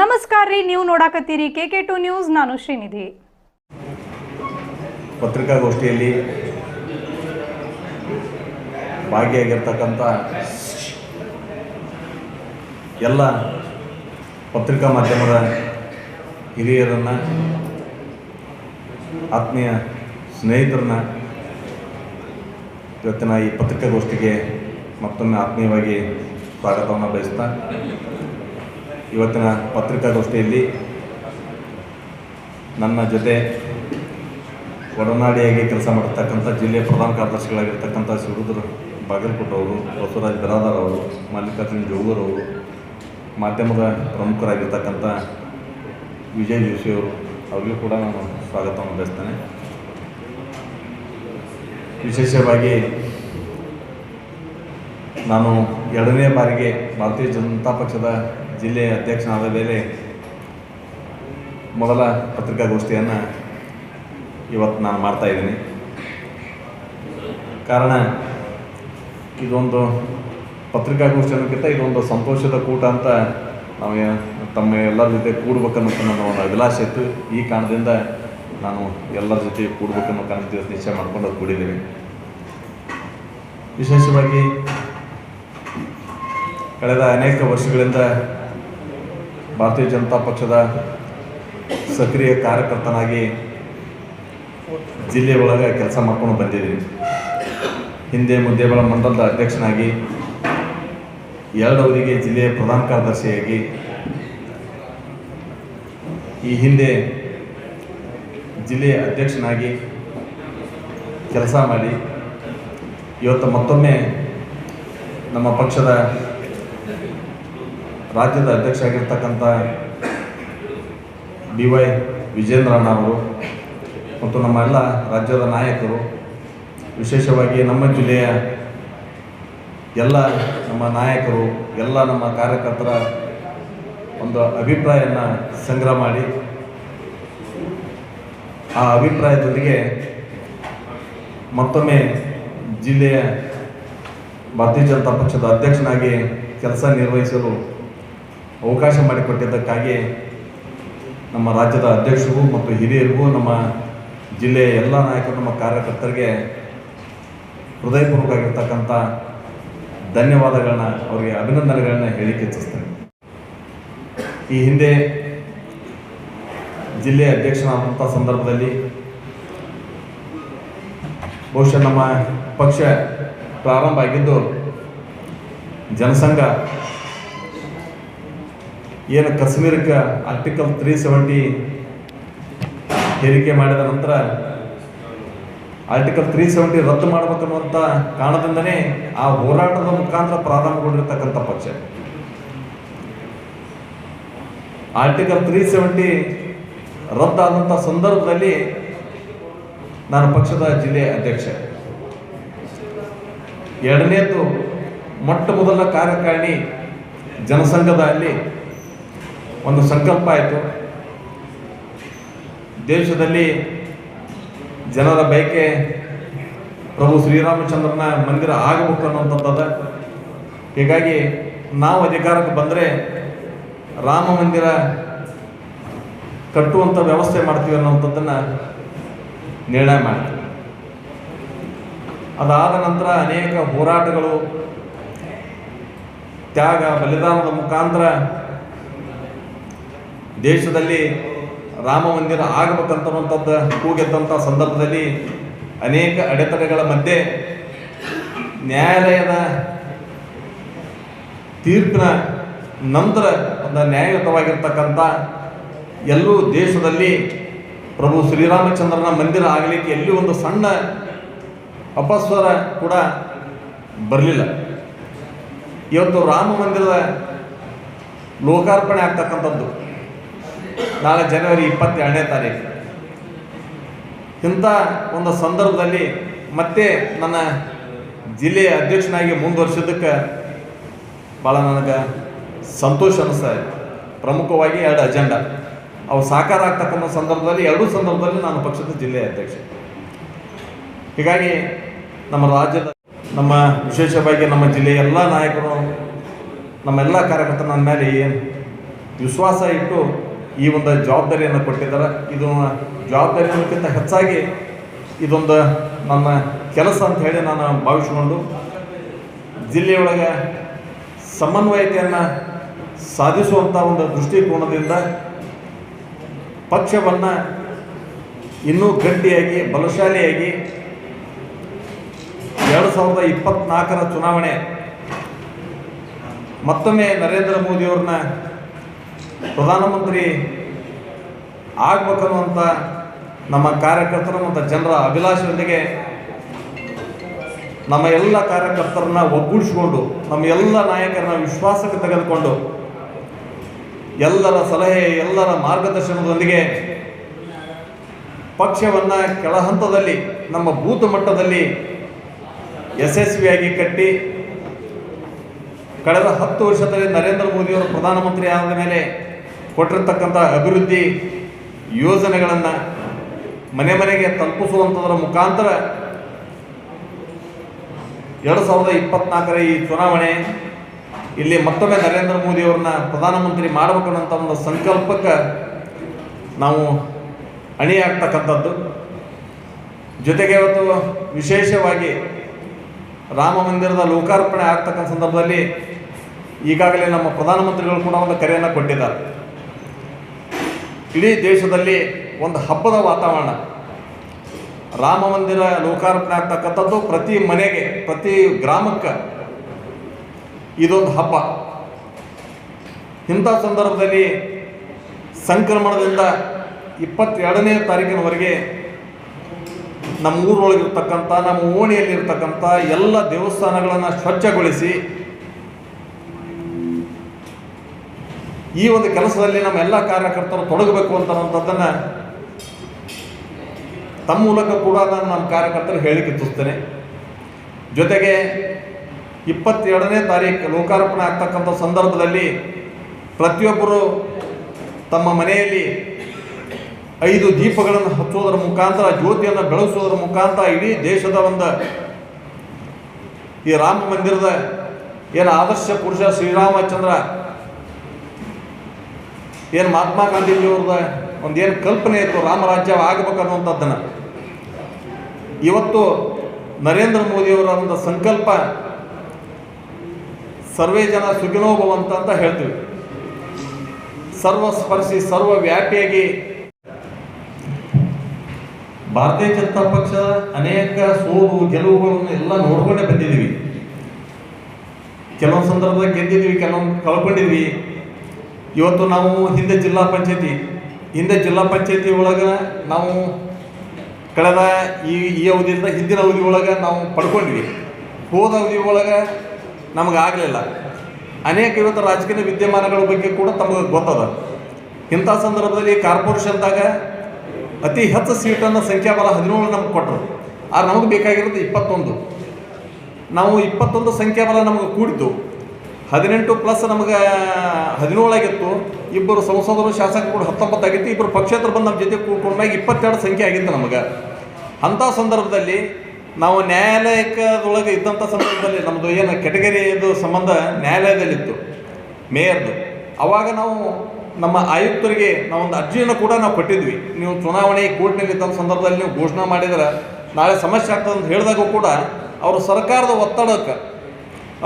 ನಮಸ್ಕಾರ ರೀ, ನೀವು ನೋಡಾಕತ್ತೀರಿ ಕೆ ಕೆ ಟು ನ್ಯೂಸ್, ನಾನು ಶ್ರೀನಿಧಿ. ಪತ್ರಿಕಾಗೋಷ್ಠಿಯಲ್ಲಿ ಭಾಗಿಯಾಗಿರ್ತಕ್ಕಂಥ ಎಲ್ಲ ಪತ್ರಿಕಾ ಮಾಧ್ಯಮದ ಹಿರಿಯರನ್ನು, ಆತ್ಮೀಯ ಸ್ನೇಹಿತರನ್ನ ಇವತ್ತಿನ ಈ ಪತ್ರಿಕಾಗೋಷ್ಠಿಗೆ ಮತ್ತೊಮ್ಮೆ ಆತ್ಮೀಯವಾಗಿ ಸ್ವಾಗತವನ್ನು ಬಯಸ್ತಾ ಇವತ್ತಿನ ಪತ್ರಿಕಾಗೋಷ್ಠಿಯಲ್ಲಿ ನನ್ನ ಜೊತೆ ಒಡನಾಡಿಯಾಗಿ ಕೆಲಸ ಮಾಡಿರ್ತಕ್ಕಂಥ ಜಿಲ್ಲೆಯ ಪ್ರಧಾನ ಕಾರ್ಯದರ್ಶಿಗಳಾಗಿರ್ತಕ್ಕಂಥ ಶಿವರುದ್ರ ಬಾಗಲಕೋಟೆ ಅವರು, ಬಸವರಾಜ್ ಬಿರಾದಾರ್ ಅವರು, ಮಲ್ಲಿಕಾರ್ಜುನ್ ಜೋಗರ್ ಅವರು, ಮಾಧ್ಯಮದ ಪ್ರಮುಖರಾಗಿರ್ತಕ್ಕಂಥ ವಿಜಯ್ ಜೋಶಿ ಅವರು, ಅವರಿಗೂ ಕೂಡ ನಾನು ಸ್ವಾಗತವನ್ನು ಬಯಸ್ತೇನೆ ವಿಶೇಷವಾಗಿ ನಾನು ಎರಡನೇ ಬಾರಿಗೆ ಭಾರತೀಯ ಜನತಾ ಪಕ್ಷದ ಜಿಲ್ಲೆಯ ಅಧ್ಯಕ್ಷನಾದ ಮೇಲೆ ಮೊದಲ ಪತ್ರಿಕಾಗೋಷ್ಠಿಯನ್ನು ಇವತ್ತು ನಾನು ಮಾಡ್ತಾ ಇದ್ದೀನಿ. ಕಾರಣ, ಇದೊಂದು ಪತ್ರಿಕಾಗೋಷ್ಠಿ ಅನ್ನೋಕ್ಕಿಂತ ಇದೊಂದು ಸಂತೋಷದ ಕೂಟ ಅಂತ ನಾವು ತಮ್ಮ ಎಲ್ಲರ ಜೊತೆ ಕೂಡ್ಬೇಕನ್ನೋ ನನ್ನ ಒಂದು ಅಭಿಲಾಷೆ ಇತ್ತು. ಈ ಕಾರಣದಿಂದ ನಾನು ಎಲ್ಲರ ಜೊತೆ ಕೂಡ್ಬೇಕನ್ನೋ ಕಾರಣದಿಂದ ನಿಶ್ಚಯ ಮಾಡ್ಕೊಂಡು ಕೂಡಿದ್ದೀನಿ. ವಿಶೇಷವಾಗಿ ಕಳೆದ ಅನೇಕ ವರ್ಷಗಳಿಂದ ಭಾರತೀಯ ಜನತಾ ಪಕ್ಷದ ಸಕ್ರಿಯ ಕಾರ್ಯಕರ್ತನಾಗಿ ಜಿಲ್ಲೆ ಒಳಗೆ ಕೆಲಸ ಮಾಡ್ಕೊಂಡು ಬಂದಿದ್ದೀನಿ. ಹಿಂದೆ ಮುದ್ದೇಬಳ ಮಂಡಲದ ಅಧ್ಯಕ್ಷನಾಗಿ ಎರಡವರಿಗೆ ಜಿಲ್ಲೆಯ ಪ್ರಧಾನ ಕಾರ್ಯದರ್ಶಿಯಾಗಿ, ಈ ಹಿಂದೆ ಜಿಲ್ಲೆಯ ಅಧ್ಯಕ್ಷನಾಗಿ ಕೆಲಸ ಮಾಡಿ, ಇವತ್ತು ಮತ್ತೊಮ್ಮೆ ನಮ್ಮ ಪಕ್ಷದ ರಾಜ್ಯದ ಅಧ್ಯಕ್ಷ ಆಗಿರ್ತಕ್ಕಂಥ ಡಿ ವೈ ವಿಜೇಂದ್ರಣ್ಣ ಅವರು ಮತ್ತು ನಮ್ಮ ಎಲ್ಲ ರಾಜ್ಯದ ನಾಯಕರು, ವಿಶೇಷವಾಗಿ ನಮ್ಮ ಜಿಲ್ಲೆಯ ಎಲ್ಲ ನಮ್ಮ ನಾಯಕರು, ಎಲ್ಲ ನಮ್ಮ ಕಾರ್ಯಕರ್ತರ ಒಂದು ಅಭಿಪ್ರಾಯನ ಸಂಗ್ರಹ ಮಾಡಿ, ಆ ಅಭಿಪ್ರಾಯದೊಂದಿಗೆ ಮತ್ತೊಮ್ಮೆ ಜಿಲ್ಲೆಯ ಭಾರತೀಯ ಜನತಾ ಪಕ್ಷದ ಅಧ್ಯಕ್ಷನಾಗಿ ಕೆಲಸ ನಿರ್ವಹಿಸಲು ಅವಕಾಶ ಮಾಡಿಕೊಟ್ಟಿದ್ದಕ್ಕಾಗಿ ನಮ್ಮ ರಾಜ್ಯದ ಅಧ್ಯಕ್ಷರಿಗೂ ಮತ್ತು ಹಿರಿಯರಿಗೂ ನಮ್ಮ ಜಿಲ್ಲೆಯ ಎಲ್ಲ ನಾಯಕರು, ನಮ್ಮ ಕಾರ್ಯಕರ್ತರಿಗೆ ಹೃದಯಪೂರ್ವಕವಾಗಿರ್ತಕ್ಕಂಥ ಧನ್ಯವಾದಗಳನ್ನ, ಅವರಿಗೆ ಅಭಿನಂದನೆಗಳನ್ನ ಹೇಳಿಕೆ ಇಚ್ಛಿಸ್ತೇನೆ. ಈ ಹಿಂದೆ ಜಿಲ್ಲೆಯ ಅಧ್ಯಕ್ಷನಾದಂಥ ಸಂದರ್ಭದಲ್ಲಿ ಬಹುಶಃ ನಮ್ಮ ಪಕ್ಷ ಪ್ರಾರಂಭ ಆಗಿದ್ದು ಜನಸಂಘ. ಏನು ಕಾಶ್ಮೀರಕ್ಕೆ ಆರ್ಟಿಕಲ್ ತ್ರೀ ಸೆವೆಂಟಿ ಹೇರಿಕೆ ಮಾಡಿದ ನಂತರ ಆರ್ಟಿಕಲ್ ತ್ರೀ ಸೆವೆಂಟಿ ರದ್ದು ಮಾಡಬೇಕನ್ನುವಂಥ ಕಾರಣದಿಂದನೇ ಆ ಹೋರಾಟದ ಮುಖಾಂತರ ಪ್ರಾರಂಭಗೊಂಡಿರ್ತಕ್ಕಂಥ ಪಕ್ಷ. ಆರ್ಟಿಕಲ್ ತ್ರೀ ಸೆವೆಂಟಿ ರದ್ದಾದಂಥ ಸಂದರ್ಭದಲ್ಲಿ ನಾನು ಪಕ್ಷದ ಜಿಲ್ಲೆ ಅಧ್ಯಕ್ಷ. ಎರಡನೇದ್ದು ಮೊಟ್ಟ ಮೊದಲ ಕಾರ್ಯಕಾರಿಣಿ ಜನಸಂಘದ ಅಲ್ಲಿ ಒಂದು ಸಂಕಲ್ಪ ಆಯಿತು. ದೇಶದಲ್ಲಿ ಜನರ ಬಯಕೆ ಪ್ರಭು ಶ್ರೀರಾಮಚಂದ್ರನ ಮಂದಿರ ಆಗಬೇಕು ಅನ್ನುವಂಥದ್ದು ಹೀಗಾಗಿ ನಾವು ಅಧಿಕಾರಕ್ಕೆ ಬಂದರೆ ರಾಮ ಮಂದಿರ ಕಟ್ಟುವಂಥ ವ್ಯವಸ್ಥೆ ಮಾಡ್ತೀವಿ ಅನ್ನುವಂಥದ್ದನ್ನು ನಿರ್ಣಯ ಮಾಡ್ತೀವಿ. ಅದಾದ ನಂತರ ಅನೇಕ ಹೋರಾಟಗಳು ತ್ಯಾಗ, ಬಲಿದಾನದ ಮುಖಾಂತರ ದೇಶದಲ್ಲಿ ರಾಮ ಮಂದಿರ ಆಗಬೇಕಂತನ್ನುವಂಥದ್ದು ಕೂಗೆದ್ದಂಥ ಸಂದರ್ಭದಲ್ಲಿ ಅನೇಕ ಅಡೆತಡೆಗಳ ಮಧ್ಯೆ ನ್ಯಾಯಾಲಯದ ತೀರ್ಪಿನ ನಂತರ ಒಂದು ನ್ಯಾಯಯುತವಾಗಿರ್ತಕ್ಕಂಥ ಎಲ್ಲೂ ದೇಶದಲ್ಲಿ ಪ್ರಭು ಶ್ರೀರಾಮಚಂದ್ರನ ಮಂದಿರ ಆಗಲಿಕ್ಕೆ ಎಲ್ಲಿ ಒಂದು ಸಣ್ಣ ಅಪಸ್ವರ ಕೂಡ ಬರಲಿಲ್ಲ. ಇವತ್ತು ರಾಮ ಮಂದಿರದ ಲೋಕಾರ್ಪಣೆ ಆಗ್ತಕ್ಕಂಥದ್ದು. ನಾಳೆ ಜನವರಿ ಇಪ್ಪತ್ತೆರಡನೇ ತಾರೀಕು. ಇಂಥ ಒಂದು ಸಂದರ್ಭದಲ್ಲಿ ಮತ್ತೆ ನನ್ನ ಜಿಲ್ಲೆಯ ಅಧ್ಯಕ್ಷನಾಗಿ ಮುಂದುವರ್ಸಿದ್ದಕ್ಕೆ ಭಾಳ ನನಗೆ ಸಂತೋಷ ಅನಿಸ್ತಾ ಇದೆ. ಪ್ರಮುಖವಾಗಿ ಎರಡು ಅಜೆಂಡಾ. ಅವು ಸಾಕಾರ ಆಗ್ತಕ್ಕಂಥ ಸಂದರ್ಭದಲ್ಲಿ, ಎರಡೂ ಸಂದರ್ಭದಲ್ಲಿ ನಾನು ಪಕ್ಷದ ಜಿಲ್ಲೆಯ ಅಧ್ಯಕ್ಷ. ಹೀಗಾಗಿ ನಮ್ಮ ರಾಜ್ಯದ ನಮ್ಮ ವಿಶೇಷವಾಗಿ ನಮ್ಮ ಜಿಲ್ಲೆಯ ಎಲ್ಲ ನಾಯಕರು, ನಮ್ಮೆಲ್ಲ ಕಾರ್ಯಕರ್ತರು ನನ್ನ ಮೇಲೆ ವಿಶ್ವಾಸ ಇಟ್ಟು ಈ ಒಂದು ಜವಾಬ್ದಾರಿಯನ್ನು ಕೊಟ್ಟಿದ್ದಾರೆ. ಇದು ಜವಾಬ್ದಾರಿ ಅನ್ನೋಕ್ಕಿಂತ ಹೆಚ್ಚಾಗಿ ಇದೊಂದು ನನ್ನ ಕೆಲಸ ಅಂತ ಹೇಳಿ ನಾನು ಭಾವಿಸಿಕೊಂಡು ಜಿಲ್ಲೆಯೊಳಗೆ ಸಮನ್ವಯತೆಯನ್ನು ಸಾಧಿಸುವಂಥ ಒಂದು ದೃಷ್ಟಿಕೋನದಿಂದ ಪಕ್ಷವನ್ನು ಇನ್ನೂ ಗಟ್ಟಿಯಾಗಿ, ಬಲಶಾಲಿಯಾಗಿ ಎರಡು ಸಾವಿರದ ಇಪ್ಪತ್ನಾಲ್ಕರ ಚುನಾವಣೆ. ಮತ್ತೊಮ್ಮೆ ನರೇಂದ್ರ ಮೋದಿಯವ್ರನ್ನ ಪ್ರಧಾನಮಂತ್ರಿ ಆಗ್ಬೇಕನ್ನುವಂಥ ನಮ್ಮ ಕಾರ್ಯಕರ್ತರು ಮತ್ತು ಜನರ ಅಭಿಲಾಷೆಯೊಂದಿಗೆ ನಮ್ಮ ಎಲ್ಲ ಕಾರ್ಯಕರ್ತರನ್ನ ಒಗ್ಗೂಡಿಸಿಕೊಂಡು, ನಮ್ಮ ಎಲ್ಲ ನಾಯಕರನ್ನ ವಿಶ್ವಾಸಕ್ಕೆ ತೆಗೆದುಕೊಂಡು, ಎಲ್ಲರ ಸಲಹೆ, ಎಲ್ಲರ ಮಾರ್ಗದರ್ಶನದೊಂದಿಗೆ ಪಕ್ಷವನ್ನು ಕೆಳಹಂತದಲ್ಲಿ, ನಮ್ಮ ಬೂತ್ ಮಟ್ಟದಲ್ಲಿ ಯಶಸ್ವಿಯಾಗಿ ಕಟ್ಟಿ ಕಳೆದ ಹತ್ತು ವರ್ಷದಲ್ಲಿ ನರೇಂದ್ರ ಮೋದಿಯವರು ಪ್ರಧಾನಮಂತ್ರಿ ಆದ ಮೇಲೆ ಕೊಟ್ಟಿರ್ತಕ್ಕಂಥ ಅಭಿವೃದ್ಧಿ ಯೋಜನೆಗಳನ್ನು ಮನೆ ಮನೆಗೆ ತಲುಪಿಸುವಂಥದ್ರ ಮುಖಾಂತರ ಎರಡು ಸಾವಿರದ ಇಪ್ಪತ್ನಾಲ್ಕರ ಈ ಚುನಾವಣೆ ಇಲ್ಲಿ ಮತ್ತೊಮ್ಮೆ ನರೇಂದ್ರ ಮೋದಿಯವ್ರನ್ನ ಪ್ರಧಾನಮಂತ್ರಿ ಮಾಡಬೇಕನ್ನೋಂಥ ಒಂದು ಸಂಕಲ್ಪಕ್ಕೆ ನಾವು ಅಣಿಯಾಗ್ತಕ್ಕಂಥದ್ದು. ಜೊತೆಗೆ ಇವತ್ತು ವಿಶೇಷವಾಗಿ ರಾಮ ಮಂದಿರದ ಲೋಕಾರ್ಪಣೆ ಆಗ್ತಕ್ಕಂಥ ಸಂದರ್ಭದಲ್ಲಿ ಈಗಾಗಲೇ ನಮ್ಮ ಪ್ರಧಾನಮಂತ್ರಿಗಳು ಕೂಡ ಒಂದು ಕರೆಯನ್ನು ಕೊಟ್ಟಿದ್ದಾರೆ. ಇಡೀ ದೇಶದಲ್ಲಿ ಒಂದು ಹಬ್ಬದ ವಾತಾವರಣ. ರಾಮ ಮಂದಿರ ಲೋಕಾರ್ಪಣೆ ಆಗ್ತಕ್ಕಂಥದ್ದು ಪ್ರತಿ ಮನೆಗೆ, ಪ್ರತಿ ಗ್ರಾಮಕ್ಕೆ ಇದೊಂದು ಹಬ್ಬ. ಇಂಥ ಸಂದರ್ಭದಲ್ಲಿ ಸಂಕ್ರಮಣದಿಂದ ಇಪ್ಪತ್ತೆರಡನೇ ತಾರೀಕಿನವರೆಗೆ ನಮ್ಮ ಊರೊಳಗಿರ್ತಕ್ಕಂಥ, ನಮ್ಮ ಓಣಿಯಲ್ಲಿರ್ತಕ್ಕಂಥ ಎಲ್ಲ ದೇವಸ್ಥಾನಗಳನ್ನು ಸ್ವಚ್ಛಗೊಳಿಸಿ, ಈ ಒಂದು ಕೆಲಸದಲ್ಲಿ ನಮ್ಮ ಎಲ್ಲ ಕಾರ್ಯಕರ್ತರು ತೊಡಗಬೇಕು ಅಂತನ್ನುವಂಥದ್ದನ್ನು ತಮ್ಮ ಮೂಲಕ ಕೂಡ ನಾನು ನಮ್ಮ ಕಾರ್ಯಕರ್ತರು ಹೇಳಿಕೆ ಇಚ್ಛಿಸ್ತೇನೆ ಜೊತೆಗೆ ಇಪ್ಪತ್ತೆರಡನೇ ತಾರೀಕು ಲೋಕಾರ್ಪಣೆ ಆಗ್ತಕ್ಕಂಥ ಸಂದರ್ಭದಲ್ಲಿ ಪ್ರತಿಯೊಬ್ಬರು ತಮ್ಮ ಮನೆಯಲ್ಲಿ ಐದು ದೀಪಗಳನ್ನು ಹಚ್ಚೋದರ ಮುಖಾಂತರ, ಜ್ಯೋತಿಯನ್ನು ಬೆಳೆಸೋದರ ಮುಖಾಂತರ ಇಡೀ ದೇಶದ ಒಂದು ಈ ರಾಮ ಮಂದಿರದ ಏನು ಆದರ್ಶ ಪುರುಷ ಶ್ರೀರಾಮಚಂದ್ರ, ಏನು ಮಹಾತ್ಮ ಗಾಂಧೀಜಿಯವ್ರದ ಒಂದು ಏನು ಕಲ್ಪನೆ ಇತ್ತು ರಾಮರಾಜ್ಯ ಆಗಬೇಕನ್ನುವಂಥದ್ದನ್ನು ಇವತ್ತು ನರೇಂದ್ರ ಮೋದಿಯವರ ಒಂದು ಸಂಕಲ್ಪ, ಸರ್ವೇ ಜನ ಸುಗಿನೋಭವಂತ ಅಂತ ಹೇಳ್ತೀವಿ. ಸರ್ವಸ್ಪರ್ಶಿ, ಸರ್ವವ್ಯಾಪಿಯಾಗಿ ಭಾರತೀಯ ಜನತಾ ಪಕ್ಷ ಅನೇಕ ಸೋಲು, ಗೆಲುವುಗಳನ್ನು ಎಲ್ಲ ನೋಡ್ಕೊಂಡೇ ಬಂದಿದ್ದೀವಿ. ಕೆಲವೊಂದು ಸಂದರ್ಭದಾಗ ಗೆದ್ದಿದ್ವಿ ಕೆಲವೊಂದು ಕಳ್ಕೊಂಡಿದ್ವಿ ಇವತ್ತು ನಾವು ಹಿಂದೆ ಜಿಲ್ಲಾ ಪಂಚಾಯತಿ, ಹಿಂದೆ ಜಿಲ್ಲಾ ಪಂಚಾಯತಿ ಒಳಗೆ ನಾವು ಕಳೆದ ಈ ಈ ಅವಧಿಯಿಂದ ಹಿಂದಿನ ಅವಧಿ ಒಳಗೆ ನಾವು ಪಡ್ಕೊಂಡ್ವಿ ಹೋದ ಅವಧಿ ಒಳಗೆ ನಮಗೆ ಆಗಲಿಲ್ಲ. ಅನೇಕ ಇವತ್ತು ರಾಜಕೀಯ ವಿದ್ಯಮಾನಗಳ ಬಗ್ಗೆ ಕೂಡ ತಮಗೆ ಗೊತ್ತದ. ಇಂಥ ಸಂದರ್ಭದಲ್ಲಿ ಕಾರ್ಪೊರೇಷನ್ದಾಗ ಅತಿ ಹೆಚ್ಚು ಸೀಟನ್ನು ಸಂಖ್ಯಾಬಲ ಹದಿನೇಳು ನಮ್ಗೆ ಕೊಟ್ಟರು ಆದ್ರೆ ನಮಗೆ ಬೇಕಾಗಿರೋದು ಇಪ್ಪತ್ತೊಂದು. ನಾವು ಇಪ್ಪತ್ತೊಂದು ಸಂಖ್ಯಾಬಲ ನಮಗೆ ಕೂಡಿದ್ದು. ಹದಿನೆಂಟು ಪ್ಲಸ್ ನಮಗೆ ಹದಿನೇಳಾಗಿತ್ತು ಇಬ್ಬರು ಸಂಸದರು, ಶಾಸಕರು ಕೂಡ ಹತ್ತೊಂಬತ್ತಾಗಿತ್ತು ಇಬ್ಬರು ಪಕ್ಷೇತರ ಬಂದು ನಮ್ಮ ಜೊತೆ ಕೂಡ್ಕೊಂಡಾಗ ಇಪ್ಪತ್ತೆರಡು ಸಂಖ್ಯೆ ಆಗಿತ್ತು ನಮಗೆ. ಅಂಥ ಸಂದರ್ಭದಲ್ಲಿ ನಾವು ನ್ಯಾಯಾಲಯಕ್ಕದೊಳಗೆ ಇದ್ದಂಥ ಸಂದರ್ಭದಲ್ಲಿ ನಮ್ಮದು ಏನು ಕೆಟಗರಿದು ಸಂಬಂಧ ನ್ಯಾಯಾಲಯದಲ್ಲಿತ್ತು. ಮೇಯರ್ದು. ಅವಾಗ ನಾವು ನಮ್ಮ ಆಯುಕ್ತರಿಗೆ ನಾವೊಂದು ಅರ್ಜಿಯನ್ನು ಕೂಡ ನಾವು ಕೊಟ್ಟಿದ್ವಿ. ನೀವು ಚುನಾವಣೆ ಕೋರ್ಟ್ನಲ್ಲಿ ತಂದ ಸಂದರ್ಭದಲ್ಲಿ ನೀವು ಘೋಷಣೆ ಮಾಡಿದ್ರೆ ನಾಳೆ ಸಮಸ್ಯೆ ಆಗ್ತದೆ ಅಂತ ಹೇಳಿದಾಗೂ ಕೂಡ ಅವರು ಸರ್ಕಾರದ ಒತ್ತಡಕ್ಕೆ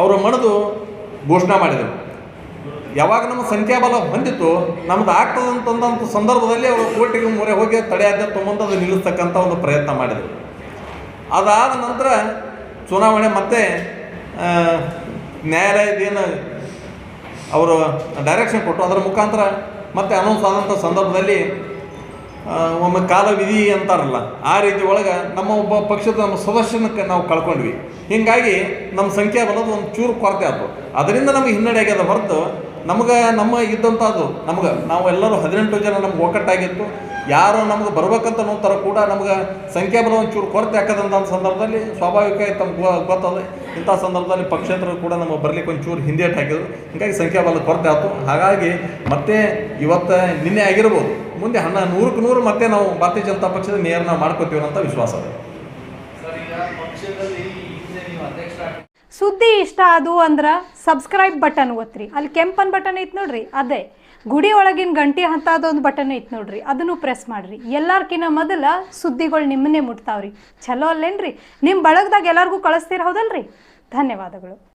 ಅವರು ಮಣಿದು ಘೋಷಣೆ ಮಾಡಿದರು. ಯಾವಾಗ ನಮ್ಮ ಸಂಖ್ಯಾಬಲ ಹೊಂದಿತ್ತು ನಮ್ದು ಆಗ್ತದೆ ಅಂತಂದಂಥ ಸಂದರ್ಭದಲ್ಲಿ ಅವರು ಕೋರ್ಟಿಗೆ ಮೊರೆ ಹೋಗಿ ತಡೆಯಾಜ್ಞೆ ತೊಗೊಂಡು ಅದು ನಿಲ್ಲಿಸ್ತಕ್ಕಂಥ ಒಂದು ಪ್ರಯತ್ನ ಮಾಡಿದರು. ಅದಾದ ನಂತರ ಚುನಾವಣೆ ಮತ್ತೆ ನ್ಯಾಯಾಲಯದ ನ್ಯಾಯಾಲಯದೇನು ಅವರು ಡೈರೆಕ್ಷನ್ ಕೊಟ್ಟು ಅದರ ಮುಖಾಂತರ ಮತ್ತೆ ಅನೌನ್ಸ್ ಆದಂಥ ಸಂದರ್ಭದಲ್ಲಿ ಒಮ್ಮೆ ಕಾಲ ವಿಧಿ ಅಂತಾರಲ್ಲ, ಆ ರೀತಿ ಒಳಗೆ ನಮ್ಮ ಒಬ್ಬ ಪಕ್ಷದ ನಮ್ಮ ಸದಸ್ಯನಕ್ಕೆ ನಾವು ಕಳ್ಕೊಂಡ್ವಿ. ಹೀಗಾಗಿ ನಮ್ಮ ಸಂಖ್ಯೆ ಬಂದದ್ದು ಒಂದು ಚೂರು ಕೊರತೆ ಆಯಿತು ಅದರಿಂದ ನಮಗೆ ಹಿನ್ನಡೆ ಆಗ್ಯದ ಹೊರತು ನಮಗೆ ನಮ್ಮ ಇದ್ದಂಥದ್ದು ನಮ್ಗೆ ನಾವು ಎಲ್ಲರೂ ಹದಿನೆಂಟು ಜನ ನಮ್ಗೆ ಒಕ್ಕಟ್ಟಾಗಿತ್ತು ಯಾರು ನಮ್ಗೆ ಬರ್ಬೇಕಂತ ನೋಡ್ತಾರೋ ಕೂಡ ನಮ್ಗೆ ಸಂಖ್ಯಾಬಲ ಒಂಚೂರು ಕೊರತೆ ಹಾಕದಂಥ ಸಂದರ್ಭದಲ್ಲಿ ಸ್ವಾಭಾವಿಕವಾಗಿ ತಮ್ಗೆ ಗೊತ್ತದೆ ಇಂಥ ಸಂದರ್ಭದಲ್ಲಿ ಪಕ್ಷೇತರರು ಕೂಡ ನಮಗೆ ಬರಲಿಕ್ಕೆ ಒಂಚೂರು ಹಿಂದೇಟ್ ಹಾಕಿದ್ರು ಹೀಗಾಗಿ ಸಂಖ್ಯಾಬಲ ಕೊರತೆ ಆಯಿತು. ಹಾಗಾಗಿ ಮತ್ತೆ ಇವತ್ತು ನಿನ್ನೆ ಆಗಿರ್ಬೋದು ಮುಂದೆ ಹಣ ನೂರಕ್ಕೆ ನೂರು ಮತ್ತೆ ನಾವು ಭಾರತೀಯ ಜನತಾ ಪಕ್ಷದ ನೇರನ ನಾವು ಮಾಡ್ಕೋತೀವಿ ಅಂತ ವಿಶ್ವಾಸ ಇದೆ ಸರ್ ಈಗ ಪಕ್ಷದಲ್ಲಿ ಹಿಂದೆ ನೀವು ಅಧ್ಯಕ್ಷ ಸುದ್ದಿ ಇಷ್ಟ ಅದು ಅಂದ್ರೆ ಸಬ್ಸ್ಕ್ರೈಬ್ ಬಟನ್ ಒತ್ತಿರಿ ಅಲ್ಲಿ ಕೆಂಪನ್ ಬಟನ್ ಐತೆ ನೋಡ್ರಿ ಅದೇ. ಗುಡಿ ಒಳಗಿನ ಗಂಟಿ ಹಂತದೊಂದು ಬಟನ್ ಐತೆ ನೋಡ್ರಿ, ಅದನ್ನು ಪ್ರೆಸ್ ಮಾಡ್ರಿ. ಎಲ್ಲಾರ್ಕಿನ್ನ ಮೊದಲ ಸುದ್ದಿಗಳು ನಿಮ್ಮನ್ನೇ ಮುಟ್ತಾವ್ರಿ. ಚಲೋ ಅಲ್ಲೇನ್ರಿ? ನಿಮ್ಮ ಬಳಗದಾಗ ಎಲ್ಲರಿಗೂ ಕಳಿಸ್ತೀರ ಹೌದಲ್ರಿ? ಧನ್ಯವಾದಗಳು.